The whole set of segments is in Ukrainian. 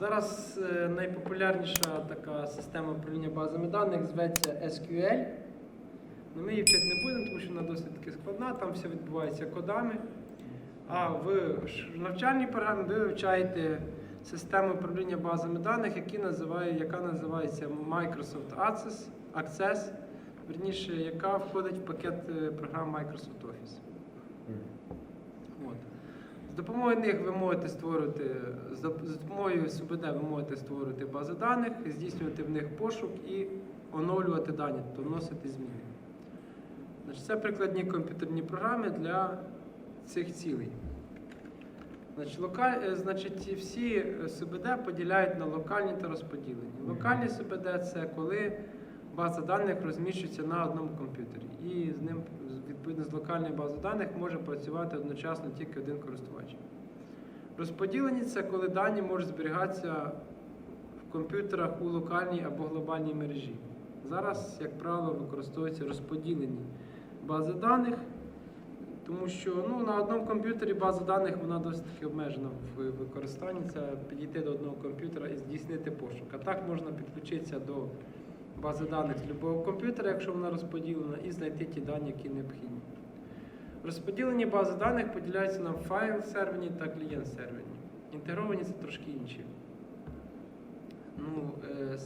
Зараз е, найпопулярніша така система управління базами даних зветься SQL. Ну, ми її вчити не будемо, тому що вона досить таки складна, там все відбувається кодами. А в навчальній програмі ви вивчаєте систему управління базами даних, які називає, яка називається Microsoft Access, Access верніше, яка входить в пакет е, програм Microsoft Office. Допомогою них ви можете створити, з доп- з допомогою СУБД ви можете створити бази даних, здійснювати в них пошук і оновлювати дані, тобто вносити зміни. Значить, це прикладні комп'ютерні програми для цих цілей. Значить, локаль... е, значить, всі е, СУБД поділяють на локальні та розподілені. Локальні СУБД це коли база даних розміщується на одному комп'ютері. І з ним, відповідно з локальною базою даних, може працювати одночасно тільки один користувач. Розподілені це коли дані можуть зберігатися в комп'ютерах у локальній або глобальній мережі. Зараз, як правило, використовуються розподілені бази даних, тому що ну, на одному комп'ютері база даних вона досить таки обмежена в використанні. Це підійти до одного комп'ютера і здійснити пошук. А так можна підключитися до бази даних будь-якого комп'ютера, якщо вона розподілена, і знайти ті дані, які необхідні. Розподілені бази даних поділяються на файл серверні та клієнт серверні. Інтегровані це трошки інші. Ну, е,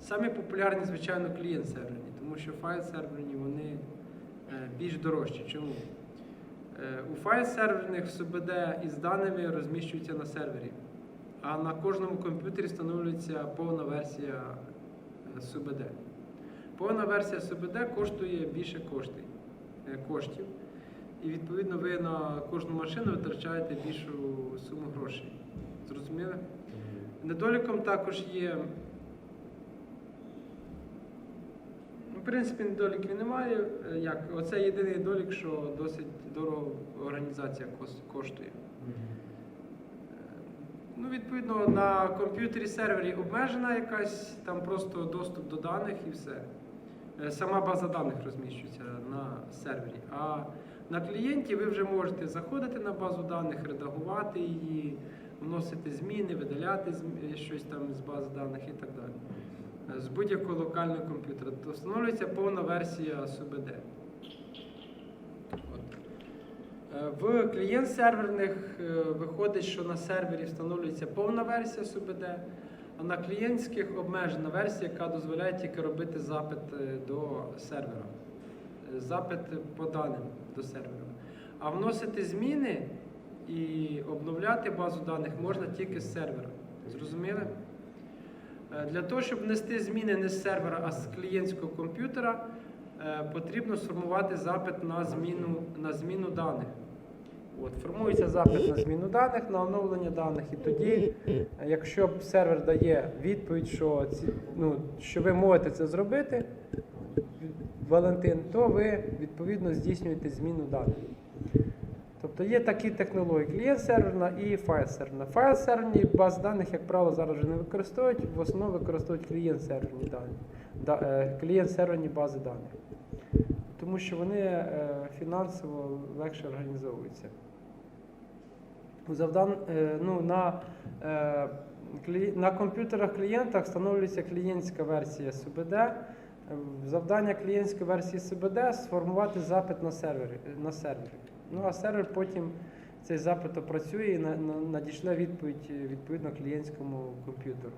самі популярні, звичайно, клієнт серверні, тому що файл серверні вони е, більш дорожчі. Чому? Е, у файл серверних СУБД із даними розміщуються на сервері, а на кожному комп'ютері встановлюється повна версія СУБД. Повна версія СУБД коштує більше коштів, е, коштів. І відповідно ви на кожну машину витрачаєте більшу суму грошей. Зрозуміли? Недоліком також є. Ну, В принципі, недоліків немає. Е, Як? Оце єдиний недолік, що досить дорого організація коштує. Е, Ну, відповідно, на комп'ютері сервері обмежена якась, там просто доступ до даних і все. Е, Сама база даних розміщується на сервері. А на клієнті ви вже можете заходити на базу даних, редагувати її, вносити зміни, видаляти щось там з бази даних і так далі. Е, З будь-якого локального комп'ютера. Встановлюється повна версія СУБД. От. Е, В клієнт серверних е, виходить, що на сервері встановлюється повна версія СУБД, а на клієнтських обмежена версія, яка дозволяє тільки робити запит е, до сервера. Е, Запит по даним до сервера. А вносити зміни і обновляти базу даних можна тільки з сервера. Зрозуміли? Е, Для того, щоб внести зміни не з сервера, а з клієнтського комп'ютера, е, потрібно сформувати запит на зміну, на зміну даних. От, формується запит на зміну даних, на оновлення даних, і тоді, якщо сервер дає відповідь, що, ці, ну, що ви можете це зробити, Валентин, то ви відповідно здійснюєте зміну даних. Тобто є такі технології: клієнт серверна і файл серверна. Файл серверні баз даних, як правило, зараз вже не використовують, в основному використовують клієнт серверні дані, да, е, клієнт серверні бази даних. Тому що вони е, фінансово легше організовуються. Завдан, е, ну, на, е, на комп'ютерах клієнтах встановлюється клієнтська версія СУБД. Е, Завдання клієнтської версії СУБД сформувати запит на сервері. На сервері. Ну а сервер потім цей запит опрацює і на- на- надішле відповідь відповідно клієнтському комп'ютеру.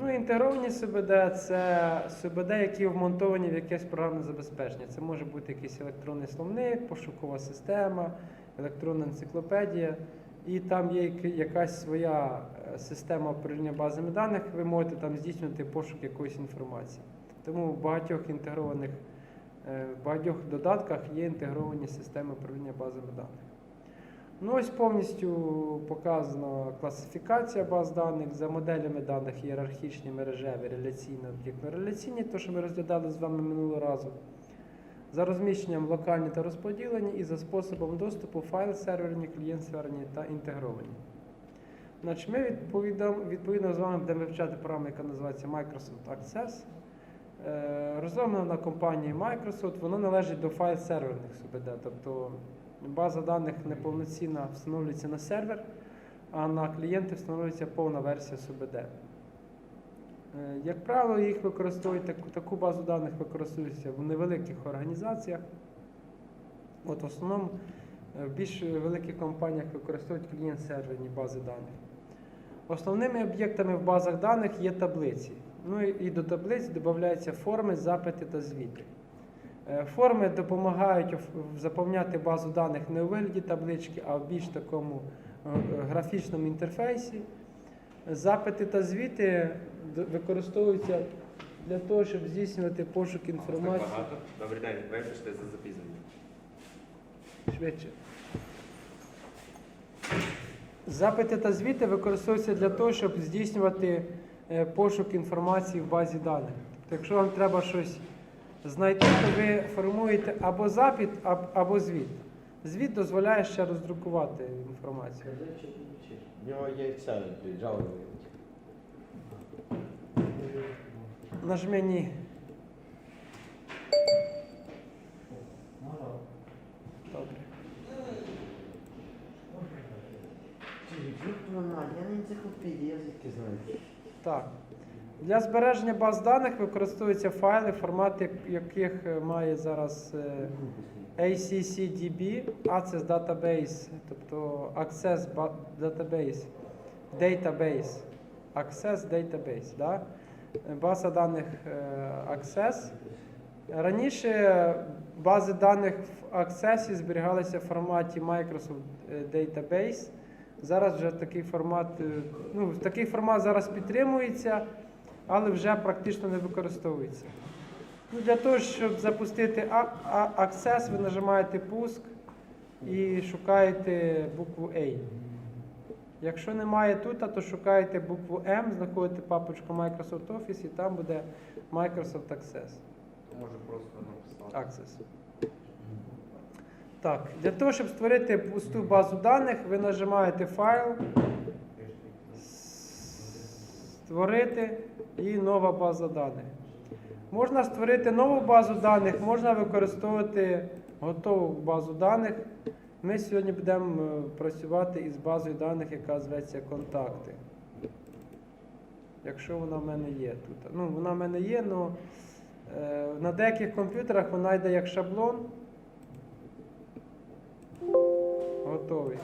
Ну, інтегровані СУБД це СУБД, які вмонтовані в якесь програмне забезпечення. Це може бути якийсь електронний словник, пошукова система, електронна енциклопедія. І там є якась своя е, система управління базами даних, ви можете там здійснювати пошук якоїсь інформації. Тому в багатьох інтегрованих, е, в багатьох додатках є інтегровані системи управління базами даних. Ну ось повністю показана класифікація баз даних за моделями даних ієрархічні, мережеві, реляційно, об'єктно-реляційні, то, що ми розглядали з вами минулого разу. За розміщенням локальні та розподілені і за способом доступу файл серверні, клієнт серверні та інтегровані. Значить, ми відповідно, відповідно з вами будемо вивчати програму, яка називається Microsoft Access. Е, Розроблена на компанії Microsoft, вона належить до файл серверних СУБД, тобто база даних неповноцінна встановлюється на сервер, а на клієнти встановлюється повна версія СУБД. Е, Як правило, їх використовують, таку, таку базу даних використовується в невеликих організаціях. От в основному е, в більш великих компаніях використовують клієнт-серверні бази даних. Основними об'єктами в базах даних є таблиці. Ну і до таблиць додаються форми, запити та звіти. Е, Форми допомагають заповняти базу даних не у вигляді таблички, а в більш такому графічному інтерфейсі. Запити та звіти використовуються для того, щоб здійснювати пошук інформації багато. Добрий день, вибачте за запізнення. швидше. Запити та звіти використовуються для того, щоб здійснювати е, пошук інформації в базі даних. Тобто, якщо вам треба щось знайти, то ви формуєте або запит, або звіт. Звіт дозволяє ще роздрукувати інформацію. В нього є Excel, Java. Нажми ні. Добре. Я не енциклопедія, звідки знаю. Так. Для збереження баз даних використовуються файли, формати яких е, має зараз е, ACCDB, Access Database, тобто Access Database, Database, Access Database, да? База даних е, Access. Раніше бази даних в Access зберігалися в форматі Microsoft Database. Зараз вже такий формат, ну, такий формат зараз підтримується, але вже практично не використовується. Ну, для того, щоб запустити Access, ви нажимаєте пуск і шукаєте букву A. Якщо немає тут, то шукаєте букву M, знаходите папочку Microsoft Office і там буде Microsoft Access. Може просто написати. Access. Так, для того, щоб створити пусту базу даних, ви нажимаєте файл, створити і нова база даних. Можна створити нову базу даних, можна використовувати готову базу даних. Ми сьогодні будемо е, працювати із базою даних, яка зветься контакти. Якщо вона в мене є тут. Ну, вона в мене є, але на деяких комп'ютерах вона йде як шаблон. Готовий.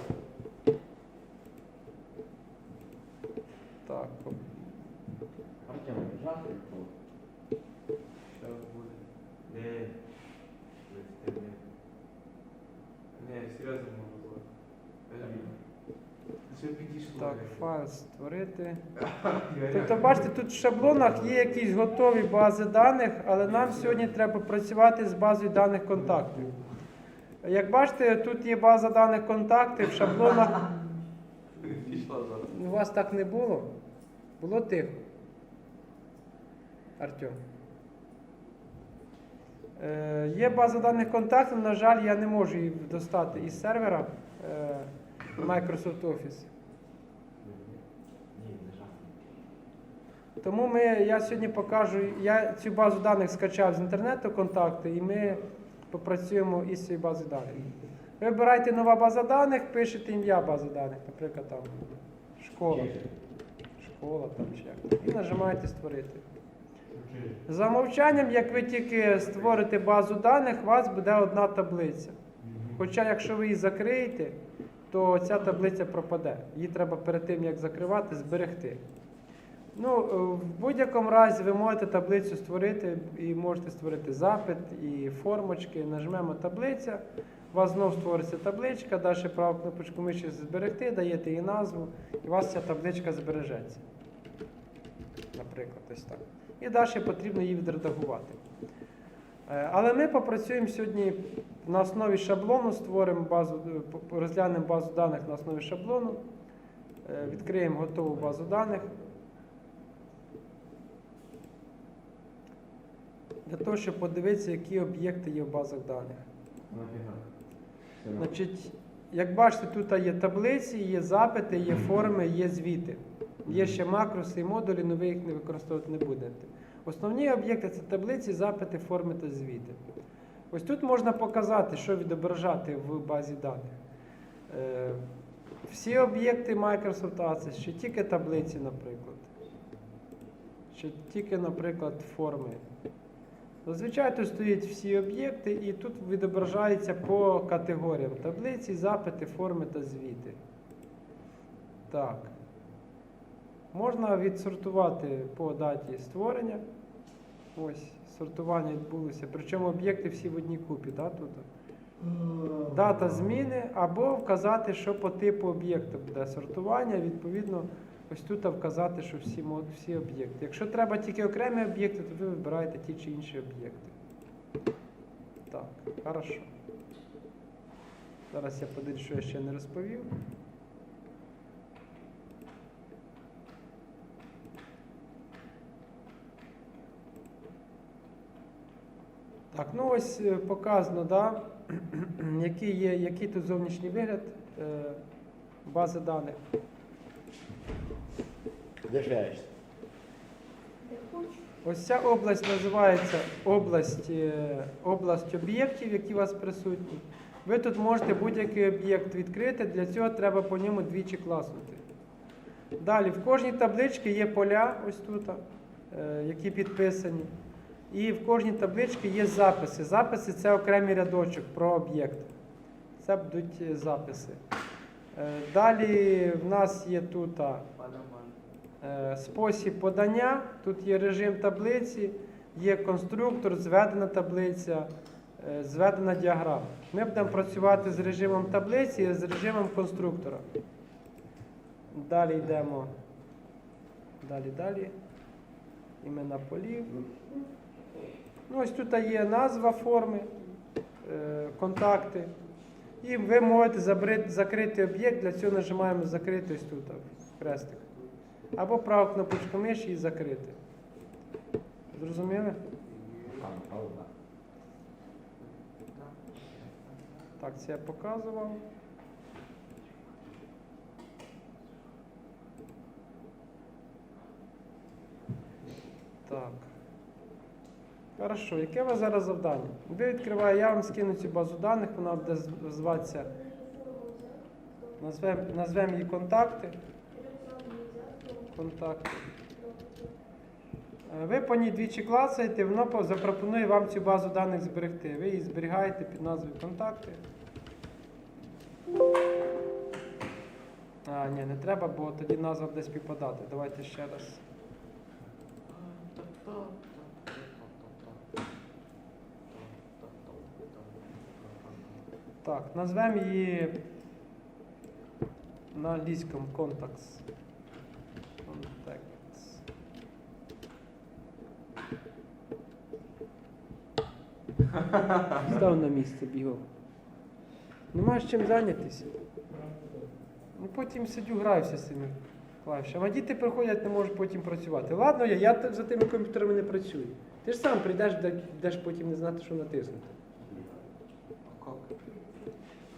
Так, Артем, жахи? Зараз буде. Не. Не, не. Серйозно так, файл створити. Тобто, бачите, тут в шаблонах є якісь готові бази даних, але нам сьогодні треба працювати з базою даних контактів. Як бачите, тут є база даних контактів, в шаблонах у вас так не було. Було тихо. Артем. Е, є база даних контактів, на жаль, я не можу її достати із сервера е, Microsoft Office. Тому ми, я сьогодні покажу, я цю базу даних скачав з інтернету контакти, і ми попрацюємо із цією базою даних. Вибирайте нова база даних, пишете ім'я бази даних, наприклад, там школа, школа там чи як. І нажимаєте створити. За мовчанням, як ви тільки створите базу даних, у вас буде одна таблиця. Хоча, якщо ви її закриєте, то ця таблиця пропаде. Її треба перед тим, як закривати, зберегти. Ну, е, в будь-якому разі ви можете таблицю створити і можете створити запит і формочки. Нажмемо таблиця, у вас знову створиться табличка, далі праву кнопочку миші зберегти, даєте її назву, і у вас ця табличка збережеться. Наприклад, ось так. І далі потрібно її відредагувати. Е, Але ми попрацюємо сьогодні на основі шаблону, створимо базу, е, розглянемо базу даних на основі шаблону, е, відкриємо готову базу даних. Для того, щоб подивитися, які об'єкти є в базах даних. Значить, як бачите, тут є таблиці, є запити, є форми, є звіти. Є ще макроси і модулі, але ви їх не використовувати не будете. Основні об'єкти це таблиці, запити, форми та звіти. Ось тут можна показати, що відображати в базі даних. Е, Всі об'єкти Microsoft Access, чи тільки таблиці, наприклад. Чи тільки, наприклад, форми. Зазвичай тут стоять всі об'єкти, і тут відображається по категоріям таблиці, запити, форми та звіти. Так. Можна відсортувати по даті створення. Ось, сортування відбулося. Причому об'єкти всі в одній купі, да, тут. Дата зміни, або вказати, що по типу об'єкту буде сортування. Відповідно, ось тут вказати, що всі, всі об'єкти. Якщо треба тільки окремі об'єкти, то ви вибираєте ті чи інші об'єкти. Так, хорошо. Зараз я подивлюсь, що я ще не розповів. Так, ну ось е, показано, да, який, є, який тут зовнішній вигляд е, бази даних. Де? Ось ця область називається область, е, область об'єктів, які у вас присутні. Ви тут можете будь-який об'єкт відкрити, для цього треба по ньому двічі класнути. Далі, в кожній табличці є поля, ось тут, які підписані. І в кожній табличці є записи. Записи це окремий рядочок про об'єкт. Це будуть е, записи. Е, Далі в нас є тут. Е, Спосіб подання, тут є режим таблиці, є конструктор, зведена таблиця, зведена діаграма. Ми будемо працювати з режимом таблиці і з режимом конструктора. Далі йдемо. Далі, далі. Імена полів. Ну, ось тут є назва форми, е, контакти. І ви можете закрити об'єкт, для цього нажимаємо закрити ось тут, хрестик. Або праву кнопочку миші і закрити. Зрозуміли? Так, це я показував. Так. Хорошо, яке у вас зараз завдання? Ви відкриваєте, я вам скину цю базу даних, вона буде зватися. Назвемо назвем її контакти. Контакти. Е, Ви по ній двічі клацаєте, воно запропонує вам цю базу даних зберегти. Ви її зберігаєте під назвою контакти. А, ні, не треба, бо тоді назва буде співпадати. Давайте ще раз. Так, назвемо її на англійському Contacts. Contacts. Став на місце бігав. Нема з чим зайнятися. Ну потім сидю, граюся з цими клавішами. А діти приходять, не можуть потім працювати. Ладно, я, я за тими комп'ютерами не працюю. Ти ж сам прийдеш, де- будеш потім не знати, що натиснути.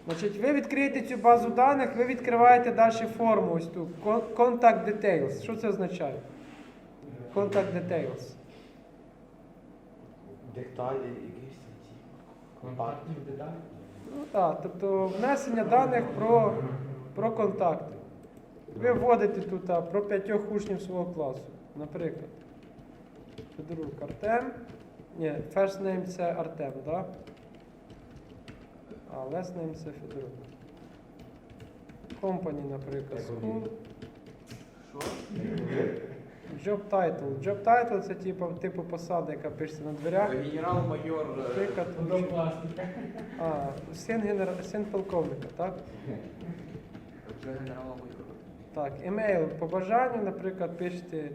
Значить, ви відкриєте цю базу даних, ви відкриваєте далі форму ось тут. Contact Details. Що це означає? Contact Details. Деталі якісь. Контактів деталі. Ну так, тобто внесення даних про, про контакти. Ви вводите тут а, про п'ятьох учнів свого класу. Наприклад, Федорук Артем. Ні, first name це Артем, так? Да? А last name це. Company, наприклад, school. Що? Job title. Job title це типу, типу посада, яка пишеться на дверях. Генерал-майор. е, а, син, генера... син полковника, так? Вже генерал-майор. Так, емейл по бажанню, наприклад, пишете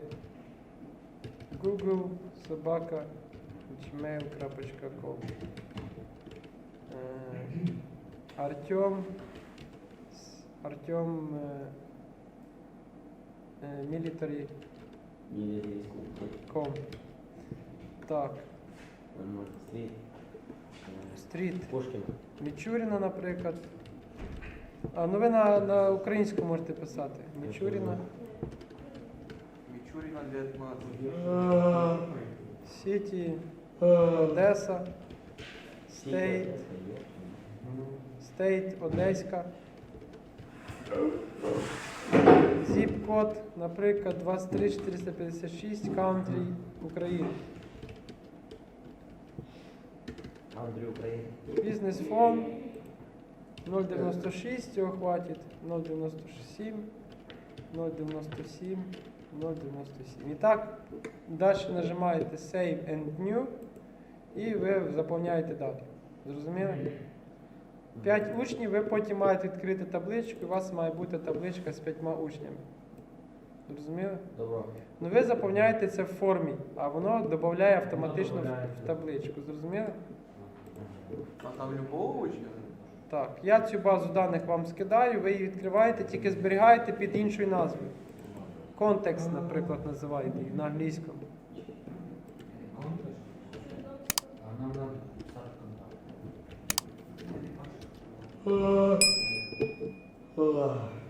google собака gmail.com Е, Артем Артем е, е, military com. Так, стріт Пушкіна. Мічуріна, наприклад. А, ну ви на, на українську можете писати. Мічуріна. Мічуріна 19. Сіті, Одеса, Стейт, Стейт, Одеська. Zip-код, наприклад, 23456 country Україна. Андрій України. Бізнес-фон 096, цього хватить. 097, 097, 097. І так, далі нажимаєте Save and New і ви заповняєте далі. Зрозуміли? 5 учнів, ви потім маєте відкрити табличку, і у вас має бути табличка з 5 учнями. Зрозуміли? Добро. Ну ви заповняєте це в формі, а воно додає автоматично в- в табличку. Зрозуміли? А там любого учня? Так, я цю базу даних вам скидаю, ви її відкриваєте, тільки зберігаєте під іншою назвою. Контекст, наприклад, називаєте її на англійському. 어, 어. 어.